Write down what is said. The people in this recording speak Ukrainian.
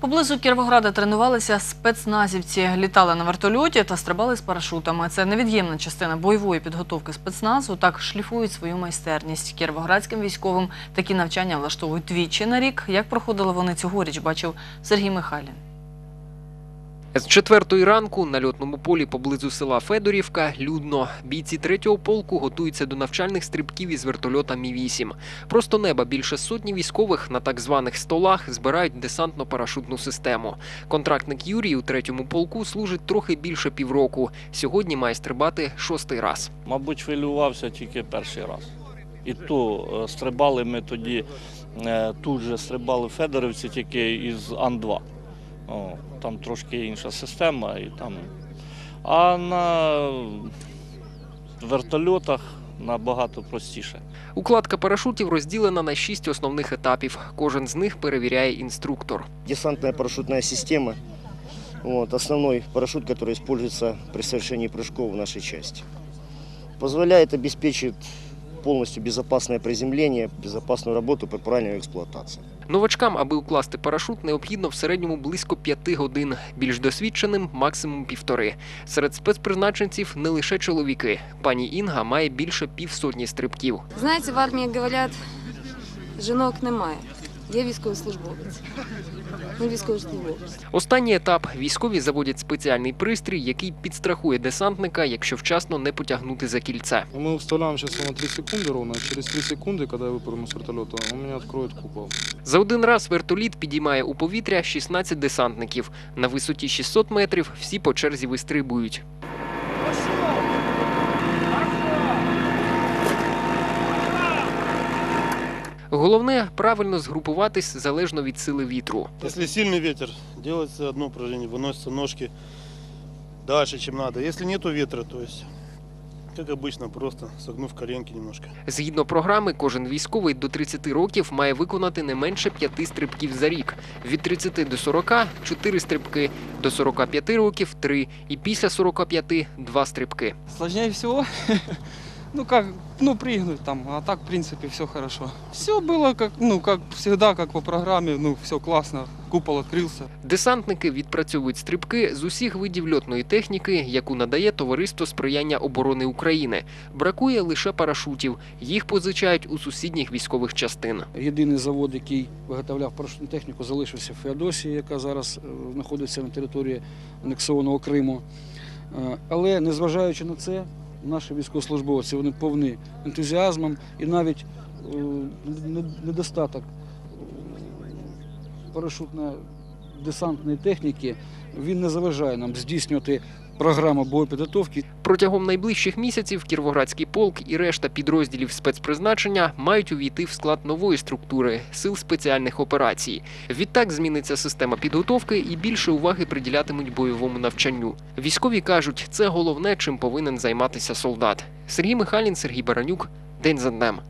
Поблизу Кіровограда тренувалися спецназівці, літали на вертольоті та стрибали з парашутами. Це невід'ємна частина бойової підготовки спецназу. Так шліфують свою майстерність. Кіровоградським військовим такі навчання влаштовують двічі на рік. Як проходили вони цьогоріч, бачив Сергій Михайлін. З четвертої ранку на льотному полі поблизу села Федорівка людно. Бійці третього полку готуються до навчальних стрибків із вертольота Мі-8. Просто неба більше сотні військових на так званих столах збирають десантно-парашутну систему. Контрактник Юрій у третьому полку служить трохи більше півроку. Сьогодні має стрибати шостий раз. Мабуть, хвилювався тільки перший раз. І то е, стрибали ми тоді, е, тут же стрибали Федорівці тільки із Ан-2. О, там трошки інша система. І там... А на вертольотах набагато простіше. Укладка парашутів розділена на шість основних етапів. Кожен з них перевіряє інструктор. десантная парашютная система. Вот, основной парашют, который используется при совершении прыжков в нашей части. Позволяет обеспечить полностью безопасное приземление, безопасную работу при правильной эксплуатации. Новачкам, аби укласти парашут, необхідно в середньому близько п'яти годин. Більш досвідченим максимум півтори. Серед спецпризначенців не лише чоловіки. Пані Інга має більше півсотні стрибків. Знаєте, в армії говорять, жінок немає. Є військовослужбовець. Ми військовослужбовець. Останній етап військові заводять спеціальний пристрій, який підстрахує десантника, якщо вчасно не потягнути за кільце. Мы вставляем сейчас на 3 секунды ровно. Через 3 секунды, когда я выпрыгну с вертолета, у меня откроет купол. За один раз вертоліт підіймає у повітря 16 десантників. На висоті 600 метрів всі по черзі вистрибують. Головне правильно згрупуватись залежно від сили вітру. Если сильный ветер, делается одно упражнение, выносятся ножки дальше, чем надо. Если нету ветра, то есть, как обычно, просто согнув коленки немножко. Згідно програми, кожен військовий до 30 років має виконати не менше п'яти стрибків за рік. Від 30 до 40 – 4 стрибки, до 45 років – 3, і після 45 – 2 стрибки. Сложнее всего, ну как, ну прыгнуть там, а так в принципе все хорошо. Все было как, ну как всегда, как по программе, ну все классно, купол открылся. Десантники відпрацьовують стрибки з усіх видів льотної техніки, яку надає Товариство сприяння оборони України. Бракує лише парашутів. Їх позичають у сусідніх військових частин. Єдиний завод, який виготовляв парашутну техніку, залишився в Феодосії, яка зараз е, знаходиться на території анексованого Криму. Е, Але незважаючи на це, наші військовослужбовці вони повні ентузіазмом і навіть е, недостаток парашютно-десантної техніки. Він не заважає нам здійснювати програму боєпідготовки Протягом найближчих місяців Кіровоградський полк і решта підрозділів спецпризначення мають увійти в склад нової структури сил спеціальних операцій. Відтак зміниться система підготовки і більше уваги приділятимуть бойовому навчанню. Військові кажуть, це головне, чим повинен займатися солдат. Сергій Михайлін, Сергій Баранюк. День за днем.